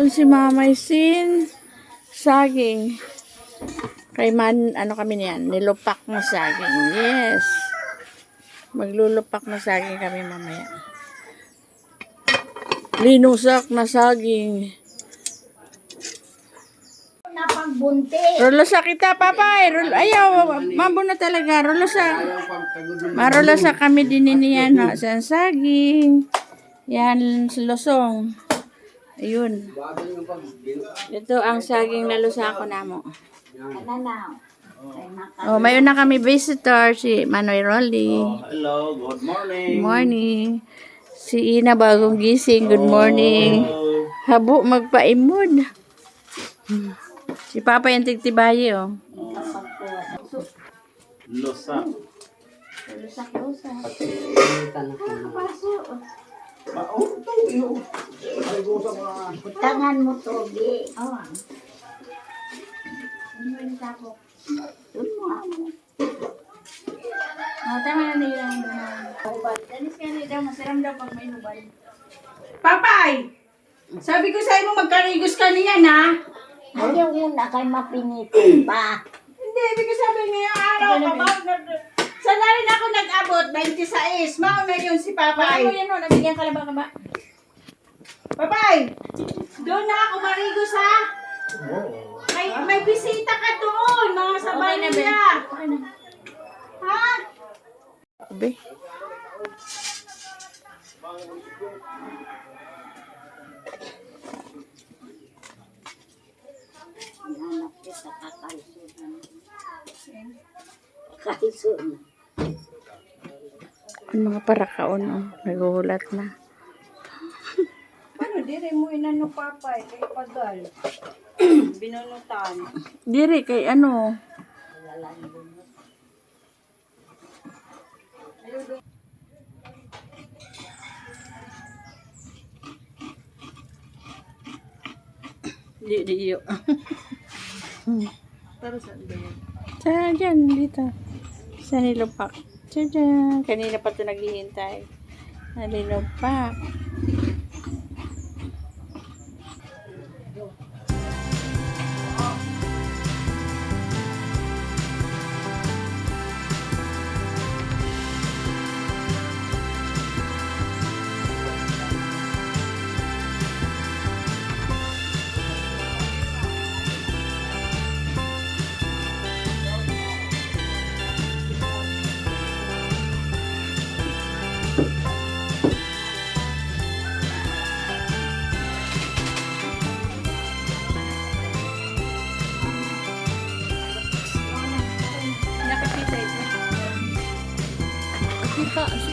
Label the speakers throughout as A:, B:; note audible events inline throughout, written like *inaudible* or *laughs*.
A: Nagluto si Mamay Sin. Saging. Kay man, ano kami niyan, nilupak na saging. Yes. Maglulupak na saging kami mamaya. Linusak na saging.
B: Napagbunti.
A: Rolosa kita, papay. Rol Ayaw, mambo na talaga. Rolosa. Marolosa kami din niyan. Ha, sa saging. Yan, losong. Ayun. Ito ang saging na lusako.
B: Ay maka.
A: Oh, mayon na kami visitor si Manoy Rolly.
C: Hello, good morning.
A: Morning. Si Ina bagong gising. Good morning. Habo magpaimod. Si Papa yung tigtibayi oh.
C: Losa.
A: Lusak-lusak.
B: Tangan mo togi. Oh. Doon mo amo.
A: Oh, tama na nila ang hubad. Danis ka nila, masiram daw pag may hubad. Papay! Sabi ko sa mo magkarigos ka niyan ha?
B: Ayaw mo na kay mapinitin pa.
A: Hindi, ibig sabihin ngayong araw ka ba? Sa na rin ako nag-abot, 26. Mauna yun si Papay. Ano yan o, nabigyan ka na ba ka ba? Papay! Doon na ako marigos ha? May, may bisita ka doon, mga sabay nila. Ha? Abe.
B: Hanap kita kakalso na.
A: Ang mga parakaon, oh, naguhulat na.
D: Ano, dire mo inano papay, kay pagal. *clears throat* Binunutan.
A: Dire, kay ano? Di, di, iyo.
D: Pero saan ba yun?
A: Sa dyan, dito. Sa nilupak. Tadyan. Kanina pa ito naghihintay. Sa nilupak.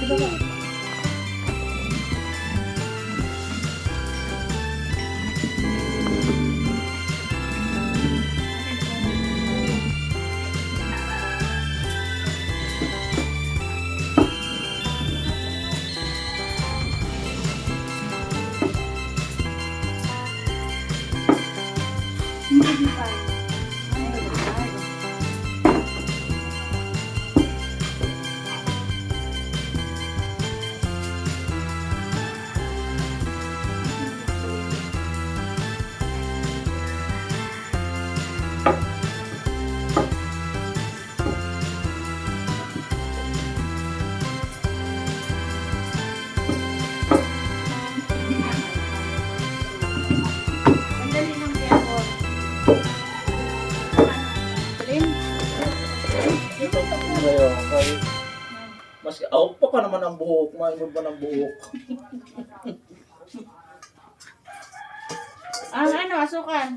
A: Kita,
C: pa naman ang buhok. Maimod pa ng buhok.
A: Ang ano, asukan.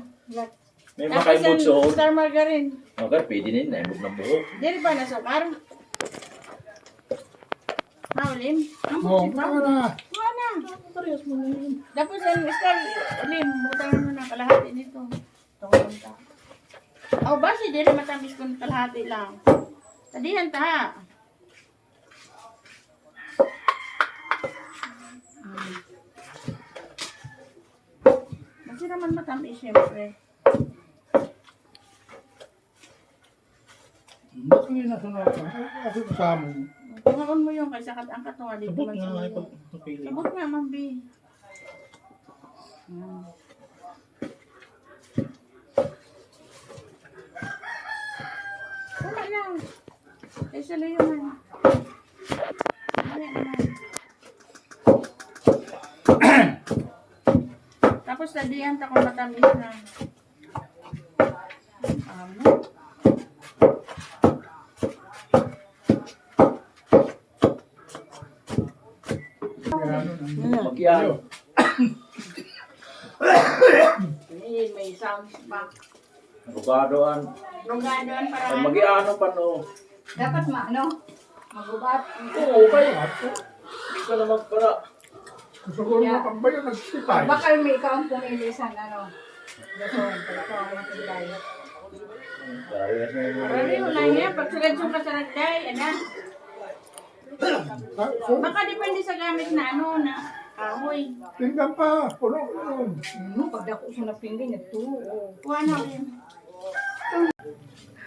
C: May makaimod
A: ang
C: suot.
A: Star margarine.
C: Okay, pwede na yun. Naimod ng buhok.
A: Dili ba na sukar? Maulim?
C: Oo,
A: Wala. Wala.
C: Parehas mo na yun.
A: Tapos ang star, ulim, butangan mo na kalahati nito. Tungunta. Oh, basi dili matamis kung kalahati lang. Tadihan ta. Hindi naman matamis, siyempre.
E: Ba't hindi na sunod? Kasi kasama mo.
A: Tungaon mo yung kaysa kat ang katunga dito
C: Sabot man sa
A: na
C: nga iyo. ipagpapili.
A: Sabot nga, Ma'am B. Ah. Wala lang. Kaysa lang yun. ah. Tapos ladihan ta kung matamis na. Amo.
C: Magyan.
A: May, may sounds pa.
C: Rugadoan.
A: Rugadoan para
C: Ay, Mag-iano pa no.
D: Dapat maano, magubat.
C: Oo, kayo. Hindi ka naman para.
E: Siguro na pagbayo nagsipay.
D: Baka may ikaw ang pumili sa ano. Gason, pala ko ang matibay.
C: Dahil na.
A: Marami niya. Pag sa nagday, ano?
E: Ah,
A: Baka depende sa gamit na ano, na kahoy.
E: tingnan pa. Puno yun.
D: Ano, pag dako sa napinggan, ito.
A: O ano rin.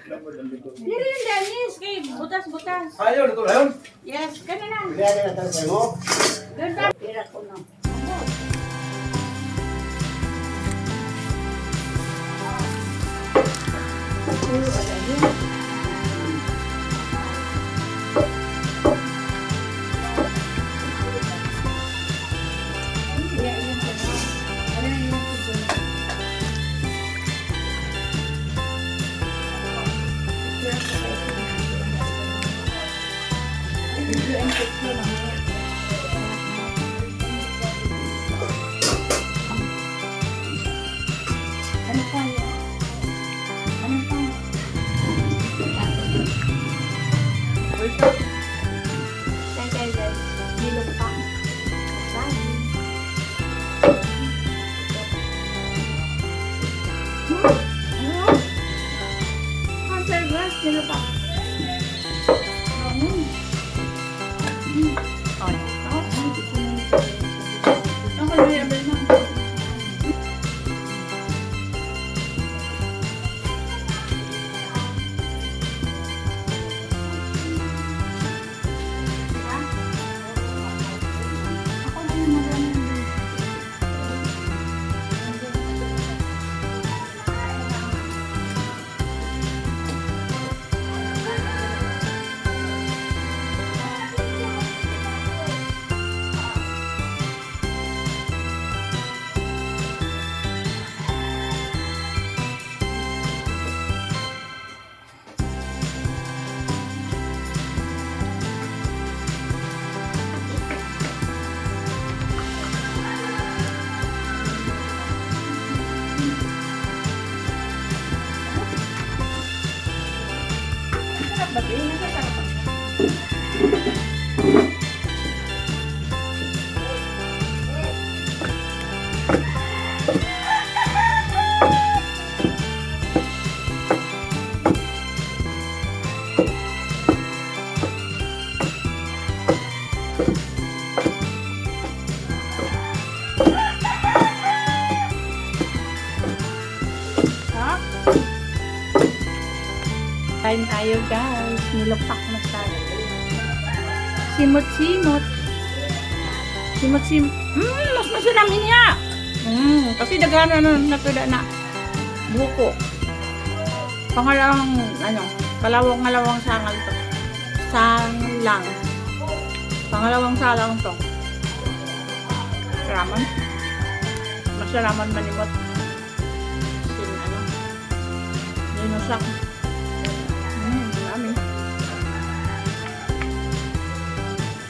A: Dili yung Dennis, kay butas-butas.
C: Ayaw, ito yun.
A: Yes, ganun
C: mo.
A: Doon pa.
B: Tira ko na.
A: Ano Thank you. Sarap ba din? Nasasarap. Sarap. Simot-simot. Simot-simot. Mmm, mas masarap niya. Mmm, kasi daghan na natuda na buko. Pangalawang, ano, kalawang ngalawang sangal to. Sanglang. Pangalawang salang to. Raman. Masaraman manimot. Sin, ano, dinusak. Mmm,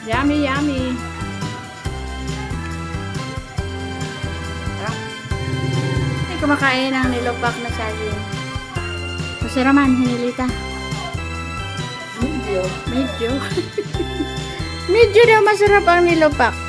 A: Yummy, yummy. Ay, kumakain ng nilupak na saging. Masaraman, hinilita. Medyo. Medyo. *laughs* Medyo daw masarap ang nilupak.